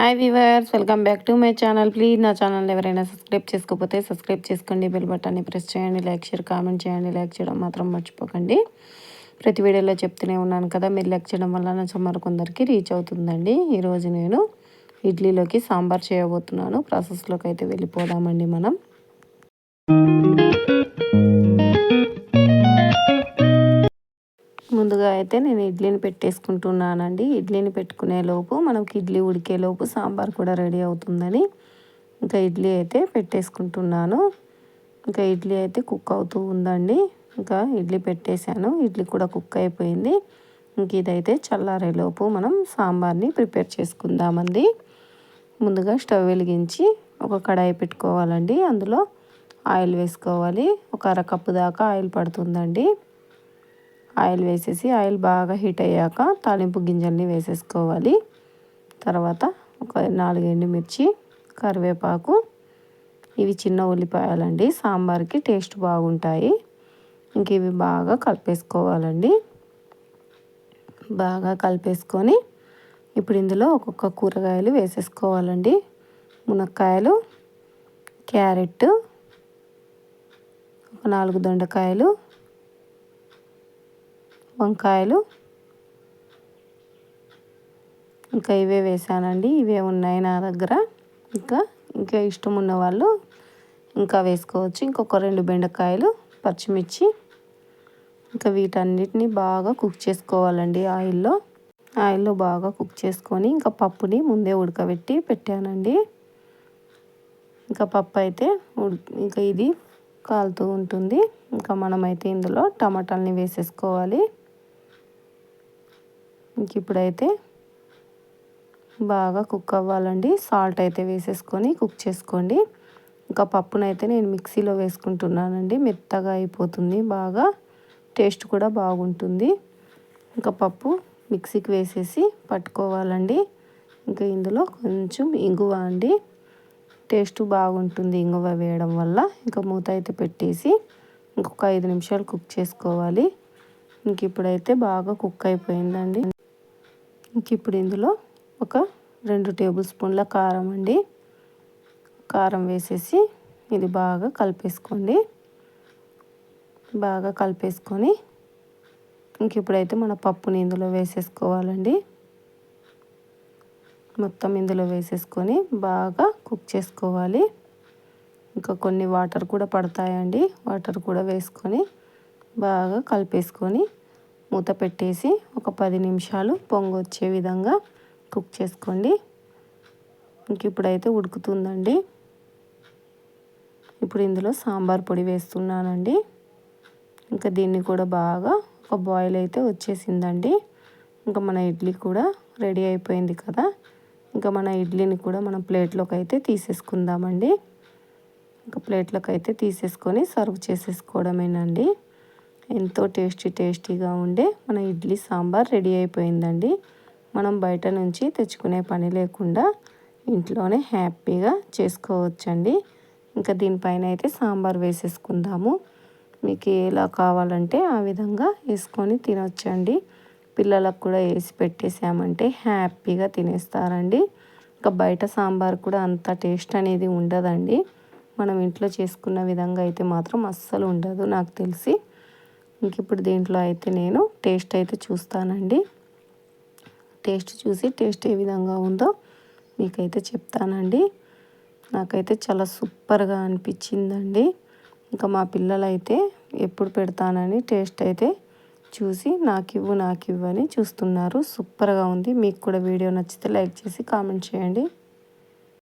Hi viewers welcome back to my channel please నా channel ఎవరైనా subscribe చేసుకోకపోతే subscribe చేసుకోండి. బెల్ బటన్ని ప్రెస్ చేయండి. లైక్ షేర్ కామెంట్ చేయండి. లైక్ చేయడం మాత్రం మర్చిపోకండి. ప్రతి వీడియోలో చెప్తూనే ఉన్నాను కదా మీరు లైక్ చేయడం వల్ల నా సుమారు కొందరికి రీచ్ అవుతుందండి. ఈరోజు నేను ఇడ్లీలోకి సాంబార్ చేయబోతున్నాను. ప్రాసెస్లోకి అయితే వెళ్ళిపోదామండి మనం. ముందుగా అయితే నేను ఇడ్లీని పెట్టేసుకుంటున్నానండి. ఇడ్లీని పెట్టుకునే లోపు మనకి ఇడ్లీ ఉడికే లోపు సాంబార్ కూడా రెడీ అవుతుందని ఇంకా ఇడ్లీ అయితే పెట్టేసుకుంటున్నాను. ఇంకా ఇడ్లీ అయితే కుక్ అవుతూ ఉందండి. ఇంకా ఇడ్లీ పెట్టేశాను. ఇడ్లీ కూడా కుక్ అయిపోయింది. ఇంక ఇదైతే చల్లారేలోపు మనం సాంబార్ని ప్రిపేర్ చేసుకుందామండి. ముందుగా స్టవ్ వెలిగించి ఒక కడాయి పెట్టుకోవాలండి. అందులో ఆయిల్ వేసుకోవాలి. ఒక అరకప్పు దాకా ఆయిల్ పడుతుందండి. ఆయిల్ వేసేసి ఆయిల్ బాగా హీట్ అయ్యాక తాలింపు గింజల్ని వేసేసుకోవాలి. తర్వాత ఒక నాలుగు ఎండుమిర్చి కరివేపాకు ఇవి చిన్న ఉల్లిపాయలండి. సాంబార్కి టేస్ట్ బాగుంటాయి. ఇంక ఇవి బాగా కలిపేసుకోవాలండి. బాగా కలిపేసుకొని ఇప్పుడు ఇందులో ఒక్కొక్క కూరగాయలు వేసేసుకోవాలండి. మునక్కాయలు క్యారెట్ ఒక నాలుగు దొండకాయలు వంకాయలు. ఇంకా ఇవే వేసానండి. ఇవే ఉన్నాయి నా దగ్గర. ఇంకా ఇంకా ఇష్టం ఉన్న వాళ్ళు ఇంకా వేసుకోవచ్చు. ఇంకొక రెండు బెండకాయలు పచ్చిమిర్చి. ఇంకా వీటన్నిటిని బాగా కుక్ చేసుకోవాలండి ఆయిల్లో. ఆయిల్లో బాగా కుక్ చేసుకొని ఇంకా పప్పుని ముందే ఉడకబెట్టి పెట్టానండి. ఇంకా పప్పు అయితే ఇంకా ఇది కాలుతూ ఉంటుంది. ఇంకా మనమైతే ఇందులో టమాటాలని వేసేసుకోవాలి. ఇంక ఇప్పుడైతే బాగా కుక్ అవ్వాలండి. సాల్ట్ అయితే వేసేసుకొని కుక్ చేసుకోండి. ఇంకా పప్పునైతే నేను మిక్సీలో వేసుకుంటున్నానండి. మెత్తగా అయిపోతుంది బాగా. టేస్ట్ కూడా బాగుంటుంది. ఇంకా పప్పు మిక్సీకి వేసేసి పట్టుకోవాలండి. ఇంకా ఇందులో కొంచెం ఇంగువ అండి. టేస్ట్ బాగుంటుంది ఇంగువ వేయడం వల్ల. ఇంకా మూత అయితే పెట్టేసి ఇంకొక ఐదు నిమిషాలు కుక్ చేసుకోవాలి. ఇంక ఇప్పుడైతే బాగా కుక్ అయిపోయిందండి. ఇంక ఇప్పుడు ఇందులో ఒక రెండు టేబుల్ స్పూన్ల కారం అండి. కారం వేసేసి ఇది బాగా కలిపేసుకోండి. బాగా కలిపేసుకొని ఇంక ఇప్పుడైతే మన పప్పుని ఇందులో వేసేసుకోవాలండి. మొత్తం ఇందులో వేసేసుకొని బాగా కుక్ చేసుకోవాలి. ఇంకా కొన్ని వాటర్ కూడా పడతాయండి. వాటర్ కూడా వేసుకొని బాగా కలిపేసుకొని మూత పెట్టేసి ఒక పది నిమిషాలు పొంగు వచ్చే విధంగా కుక్ చేసుకోండి. ఇంక ఇప్పుడైతే ఉడుకుతుందండి. ఇప్పుడు ఇందులో సాంబార్ పొడి వేస్తున్నానండి. ఇంకా దీన్ని కూడా బాగా ఒక బాయిల్ అయితే వచ్చేసిందండి. ఇంకా మన ఇడ్లీ కూడా రెడీ అయిపోయింది కదా. ఇంకా మన ఇడ్లీని కూడా మనం ప్లేట్లోకి అయితే తీసేసుకుందామండి. ఇంకా ప్లేట్లోకి అయితే తీసేసుకొని సర్వ్ చేసేసుకోవడమేనండి. ఎంతో టేస్టీ టేస్టీగా ఉండే మన ఇడ్లీ సాంబార్ రెడీ అయిపోయిందండి. మనం బయట నుంచి తెచ్చుకునే పని లేకుండా ఇంట్లోనే హ్యాపీగా చేసుకోవచ్చండి. ఇంకా దీనిపైన అయితే సాంబార్ వేసేసుకుందాము. మీకు ఎలా కావాలంటే ఆ విధంగా వేసుకొని తినొచ్చండి. పిల్లలకు కూడా వేసి పెట్టేసామంటే హ్యాపీగా తినేస్తారండి. ఇంకా బయట సాంబార్ కూడా అంత టేస్ట్ అనేది ఉండదండి. మనం ఇంట్లో చేసుకున్న విధంగా అయితే మాత్రం అస్సలు ఉండదు నాకు తెలిసి. ఇంక ఇప్పుడు దీంట్లో అయితే నేను టేస్ట్ అయితే చూస్తానండి. టేస్ట్ చూసి టేస్ట్ ఏ విధంగా ఉందో మీకైతే చెప్తానండి. నాకైతే చాలా సూపర్గా అనిపించిందండి. ఇంకా మా పిల్లలైతే ఎప్పుడు పెడతానని టేస్ట్ అయితే చూసి నాకు ఇవ్వు నాకు ఇవ్వని అని చూస్తున్నారు. సూపర్గా ఉంది. మీకు కూడా వీడియో నచ్చితే లైక్ చేసి కామెంట్ చేయండి.